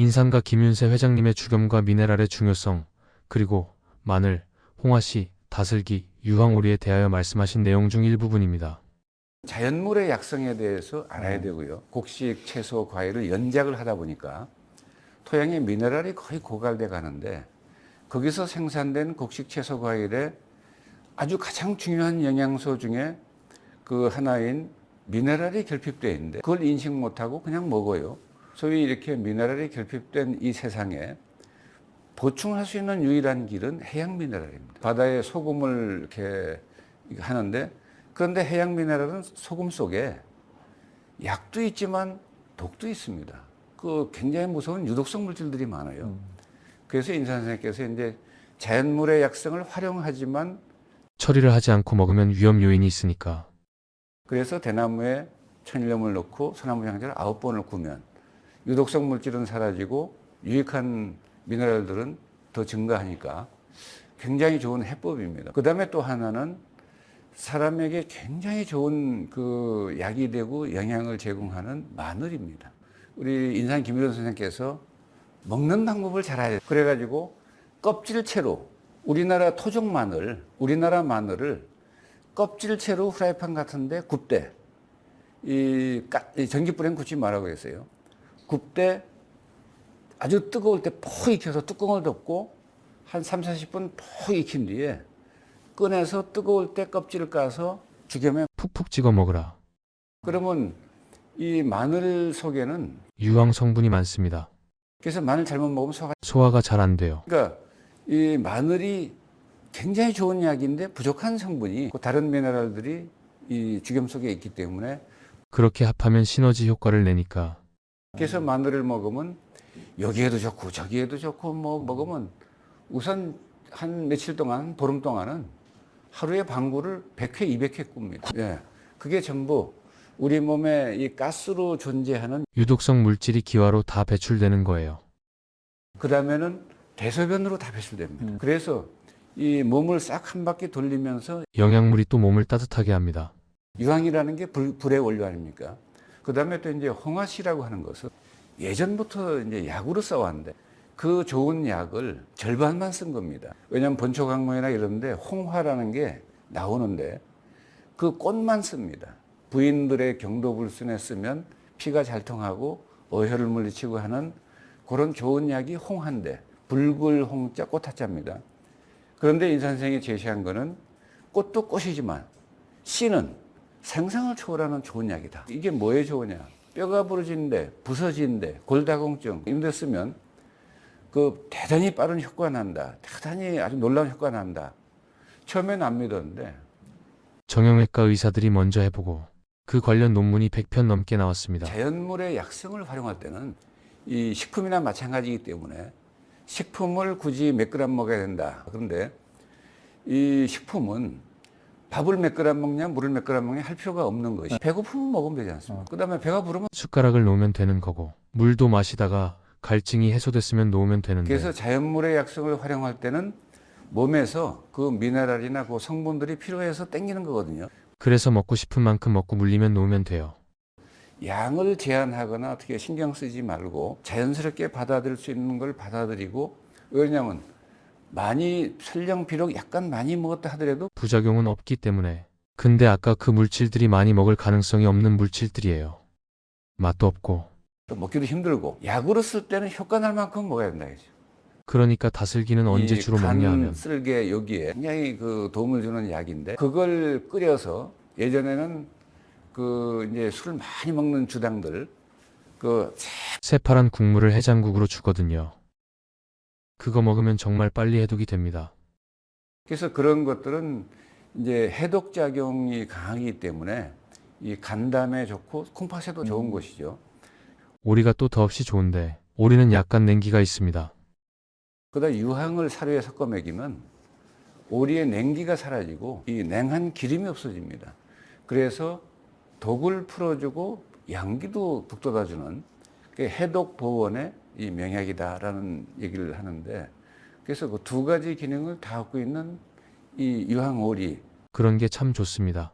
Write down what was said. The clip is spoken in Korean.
인삼가 김윤세 회장님의 주겸과 미네랄의 중요성, 그리고 마늘, 홍화씨, 다슬기, 유황오리에 대하여 말씀하신 내용 중 일부분입니다. 자연물의 약성에 대해서 알아야 되고요. 곡식, 채소, 과일을 연작을 하다 보니까 토양의 미네랄이 거의 고갈돼 가는데 거기서 생산된 곡식, 채소, 과일에 아주 가장 중요한 영양소 중에 그 하나인 미네랄이 결핍되어 있는데 그걸 인식 못하고 그냥 먹어요. 소위 이렇게 미네랄이 결핍된 이 세상에 보충할 수 있는 유일한 길은 해양 미네랄입니다. 바다에 소금을 이렇게 하는데 그런데 해양 미네랄은 소금 속에 약도 있지만 독도 있습니다. 그 굉장히 무서운 유독성 물질들이 많아요. 그래서 인사 선생님께서 이제 자연물의 약성을 활용하지만 처리를 하지 않고 먹으면 위험 요인이 있으니까 그래서 대나무에 천일염을 넣고 소나무 향제를 아홉 번을 구면 유독성 물질은 사라지고 유익한 미네랄들은 더 증가하니까 굉장히 좋은 해법입니다. 그 다음에 또 하나는 사람에게 굉장히 좋은 그 약이 되고 영양을 제공하는 마늘입니다. 우리 인상 김일원 선생님께서 먹는 방법을 잘 알아요. 그래가지고 껍질채로 우리나라 토종 마늘, 우리나라 마늘을 껍질채로 후라이팬 같은데 굽대. 이 전기불엔 굽지 말라고 했어요. 굽대 아주 뜨거울 때 푹 익혀서 뚜껑을 덮고 한 3, 40분 푹 익힌 뒤에 꺼내서 뜨거울 때 껍질을 까서 죽여면 푹푹 찍어 먹으라. 그러면 이 마늘 속에는 유황 성분이 많습니다. 그래서 마늘 잘못 먹으면 소화가 소화가 잘 안 돼요. 그러니까 이 마늘이 굉장히 좋은 약인데 부족한 성분이 그 다른 미네랄들이 이 죽염 속에 있기 때문에 그렇게 합하면 시너지 효과를 내니까 그래서 마늘을 먹으면 여기에도 좋고 저기에도 좋고 뭐 먹으면 우선 한 며칠 동안 보름 동안은 하루에 방구를 100회, 200회 꿉니다. 예. 그게 전부 우리 몸에 이 가스로 존재하는 유독성 물질이 기화로 다 배출되는 거예요. 그 다음에는 대소변으로 다 배출됩니다. 그래서 이 몸을 싹 한 바퀴 돌리면서 영양물이 또 몸을 따뜻하게 합니다. 유황이라는 게 불, 불의 원료 아닙니까? 그 다음에 또 이제 홍화씨라고 하는 것은 예전부터 이제 약으로 써왔는데 그 좋은 약을 절반만 쓴 겁니다. 왜냐하면 본초강몽이나 이런데 홍화라는 게 나오는데 그 꽃만 씁니다. 부인들의 경도불순에 쓰면 피가 잘 통하고 어혈을 물리치고 하는 그런 좋은 약이 홍화인데 붉을 홍자 꽃화자입니다. 그런데 인 선생이 제시한 거는 꽃도 꽃이지만 씨는 생상을 초월하는 좋은 약이다. 이게 뭐에 좋으냐? 뼈가 부러지는데, 부서지는데, 골다공증 이런 데 쓰면 그 대단히 빠른 효과가 난다. 대단히 아주 놀라운 효과가 난다. 처음엔 안 믿었는데 정형외과 의사들이 먼저 해보고 그 관련 논문이 100편 넘게 나왔습니다. 자연물의 약성을 활용할 때는 이 식품이나 마찬가지이기 때문에 식품을 굳이 몇 그램 먹어야 된다. 그런데 이 식품은 밥을 몇 그램 먹냐, 물을 몇 그램 먹냐 할 필요가 없는 것이 배고프면 먹으면 되지 않습니까? 그 다음에 배가 부르면 숟가락을 놓으면 되는 거고 물도 마시다가 갈증이 해소됐으면 놓으면 되는데 그래서 자연물의 약성을 활용할 때는 몸에서 그 미네랄이나 그 성분들이 필요해서 땡기는 거거든요. 그래서 먹고 싶은 만큼 먹고 물리면 놓으면 돼요. 양을 제한하거나 어떻게 신경 쓰지 말고 자연스럽게 받아들일 수 있는 걸 받아들이고 왜냐하면 많이 설령 비록 약간 많이 먹었다 하더라도 부작용은 없기 때문에 근데 아까 그 물질들이 많이 먹을 가능성이 없는 물질들이에요. 맛도 없고 또 먹기도 힘들고 약으로 쓸 때는 효과 날 만큼 먹어야 된다 이죠. 그러니까 다슬기는 언제 이 주로 간 먹냐 하면 쓸개 여기에 굉장히 그 도움을 주는 약인데 그걸 끓여서 예전에는 그 이제 술 많이 먹는 주당들 그 새파란 국물을 해장국으로 주거든요. 그거 먹으면 정말 빨리 해독이 됩니다. 그래서 그런 것들은 이제 해독 작용이 강하기 때문에 이 간담에 좋고 콩팥에도 좋은 것이죠. 오리가 또 더없이 좋은데 오리는 약간 냉기가 있습니다. 그다음 유황을 사료에 섞어 먹이면 오리의 냉기가 사라지고 이 냉한 기름이 없어집니다. 그래서 독을 풀어주고 양기도 북돋아주는 그 해독 보원의 이 명약이다라는 얘기를 하는데 그래서 그 두 가지 기능을 다 갖고 있는 이 유황 오리 그런 게 참 좋습니다.